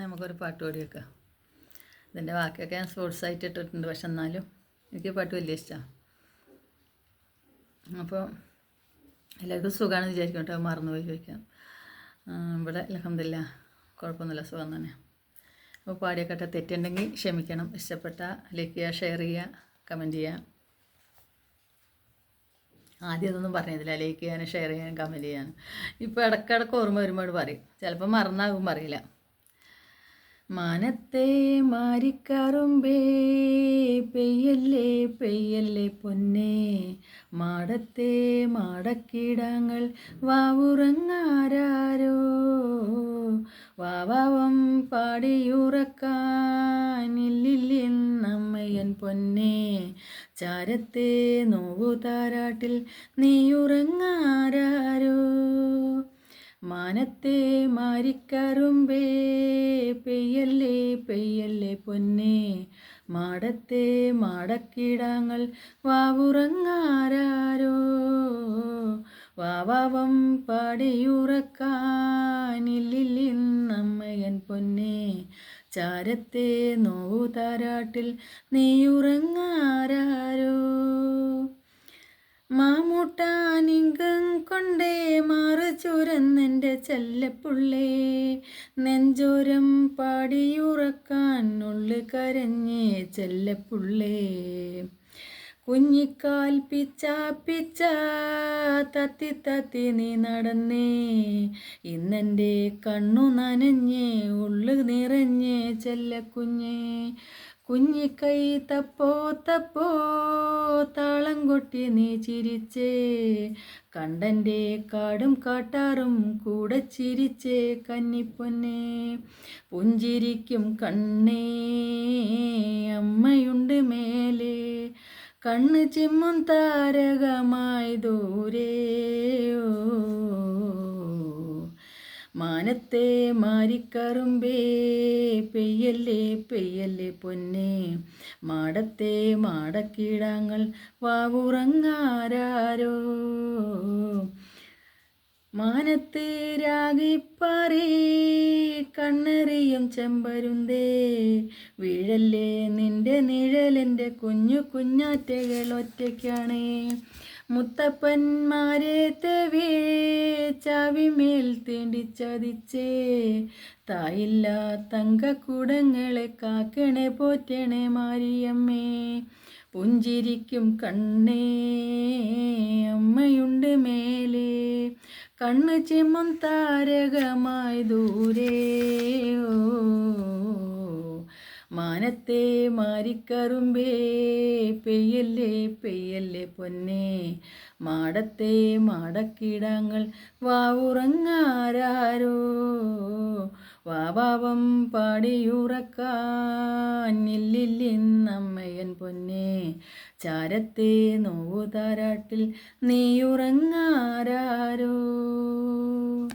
നമുക്കൊരു പാട്ട് പാടി വെക്കാം ഇതിന്റെ ബാക്കിയൊക്കെ ഞാൻ സ്പോർട്സ് ആയിട്ട് ഇട്ടിട്ടുണ്ട് പക്ഷെ എന്നാലും എനിക്ക് പാട്ട് വലിയ ഇഷ്ടമാണ് അപ്പോൾ എല്ലാവർക്കും സുഖമാണെന്ന് വിചാരിക്കും കേട്ടോ മറന്നുപോയി ചോദിക്കാം ഇവിടെ അലഹമില്ല കുഴപ്പമൊന്നുമില്ല സുഖം തന്നെ. അപ്പോൾ പാടിയൊക്കെ തെറ്റുണ്ടെങ്കിൽ ക്ഷമിക്കണം. ഇഷ്ടപ്പെട്ട ലൈക്ക് ചെയ്യുക ഷെയർ ചെയ്യുക കമന്റ് ചെയ്യുക. ആദ്യം അതൊന്നും പറഞ്ഞതില്ല ലൈക്ക് ചെയ്യാനും ഷെയർ ചെയ്യാനും കമന്റ് ചെയ്യാനും. ഇപ്പോൾ ഇടയ്ക്കിടയ്ക്ക് ഓർമ്മ വരുമ്പോൾ പറയും. ചിലപ്പോൾ മറന്നാകും പറയില്ല. മാനത്തെ മാരിക്കറുമ്പേ പെയ്യല്ലേ പെയ്യല്ലേ പൊന്നേ. മാടത്തെ മാടക്കിടങ്ങൾ വാവുറങ്ങാരോ വാവാവം പാടിയുറക്കാനില്ലില്ലെന്നമ്മയൻ പൊന്നേ. ചാരത്തെ നോവു താരാട്ടിൽ നീയുറങ്ങാരോ മാനത്തെ മാരിക്കറുമ്പേ പെയ്യല്ലേ പെയ്യല്ലേ പൊന്നേ. മാടത്തെ മാടക്കിടങ്ങൾ വാവുറങ്ങാരോ വാവാവം പാടിയുറക്കാനില്ലില്ലെന്നമ്മയൻ പൊന്നേ. ചാരത്തെ നോവു താരാട്ടിൽ നീയുറങ്ങാരോ മാമൂട്ടാനിങ്കം കൊണ്ടേ മാറ് ചുരന്നെന്റെ ചെല്ലപ്പുള്ളേ നെഞ്ചോരം പാടിയുറക്കാൻ ഉള്ളു കരഞ്ഞേ ചെല്ലപ്പുള്ളേ. കുഞ്ഞിക്കാൽ പിച്ച പിച്ച തത്തി തത്തി നീ നടന്നേ. ഇന്നെന്റെ കണ്ണു നനഞ്ഞേ ഉള്ളു നിറഞ്ഞേ ചെല്ലക്കുഞ്ഞേ. കുഞ്ഞിക്കൈ തപ്പോ തപ്പോ താളം കൊട്ടി നീ ചിരിച്ചേ. കണ്ടന്റെ കാടും കാട്ടാറും കൂടെ ചിരിച്ചേ കന്നിപ്പൊന്നെ. പുഞ്ചിരിക്കും കണ്ണേ അമ്മയുണ്ട് മേലെ. കണ്ണ് ചിമ്മും താരകമായി ദൂരേ. മാനത്തെ മാരിക്കറുമ്പേ പെയ്യല്ലേ പെയ്യല്ലേ പൊന്നെ. മാടത്തെ മാടക്കീടാങ്ങൾ വാവുറങ്ങാരോ മാനത്ത് രാഗിപ്പാറേ കണ്ണെറിയും ചെമ്പരുന്തേ. വീഴല്ലേ നിന്റെ നിഴലെന്റെ കുഞ്ഞു കുഞ്ഞാറ്റകൾ ഒറ്റയ്ക്കാണ്. മുത്തപ്പന്മാരെ തെവേ ചാവിമേൽ തേണ്ടി ചതിച്ചേ. തായില്ല തങ്കക്കുടങ്ങളെ കാക്കണേ പോറ്റണേ മാരിയമ്മേ. പുഞ്ചിരിക്കും കണ്ണേ അമ്മയുണ്ട് മേലെ. കണ്ണ് ചിമ്മും താരകമായി ദൂരേ. മാനത്തെ മാരിക്കറുമ്പേ പെയ്യല്ലേ പെയ്യല്ലേ പൊന്നെ. മാടത്തെ മാടക്കിടങ്ങൾ വാവുറങ്ങാരോ വാവാവം പാടിയുറക്കാനില്ലില്ലിന്നമ്മയൻ പൊന്നെ. ചാരത്തെ നോവുതാരാട്ടിൽ നീയുറങ്ങാരാരോ? നീയുറങ്ങാരോ